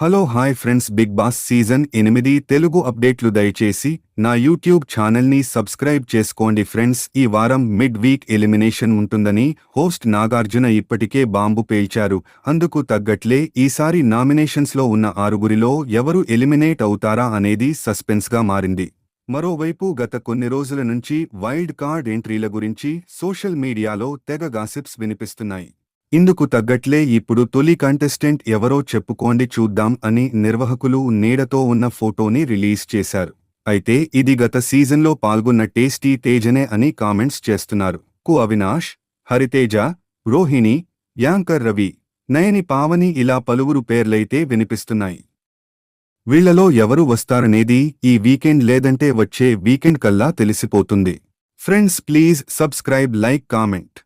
Hello hi friends. Big boss season ఎనిమిది తెలుగు అప్డేట్లు దయచేసి నా యూట్యూబ్ ఛానల్ని సబ్స్క్రైబ్ చేసుకోండి ఫ్రెండ్స్. ఈ వారం మిడ్ వీక్ ఎలిమినేషన్ ఉంటుందని హోస్ట్ నాగార్జున ఇప్పటికే బాంబు పేల్చారు. అందుకు తగ్గట్లే ఈసారి నామినేషన్స్లో ఉన్న ఆరుగురిలో ఎవరు ఎలిమినేట్ అవుతారా అనేది సస్పెన్స్గా మారింది. మరోవైపు గత కొన్ని రోజుల నుంచి వైల్డ్ కార్డ్ ఎంట్రీల గురించి సోషల్ మీడియాలో తెగ గాసిప్స్ వినిపిస్తున్నాయి. ఇందుకు తగ్గట్లే ఇప్పుడు తొలి కంటెస్టెంట్ ఎవరో చెప్పుకోండి చూద్దాం అని నిర్వాహకులు నీడతో ఉన్న ఫోటోని రిలీజ్ చేశారు. అయితే ఇది గత సీజన్లో పాల్గొన్న టేస్టీ తేజనే అని కామెంట్స్ చేస్తున్నారు. కు అవినాష్ హరితేజ రోహిణి యాంకర్ రవి నయని పావని ఇలా పలువురు పేర్లైతే వినిపిస్తున్నాయి. వీళ్ళలో ఎవరు వస్తారనేది ఈ వీకెండ్ లేదంటే వచ్చే వీకెండ్ కల్లా తెలిసిపోతుంది. Friends please subscribe like comment.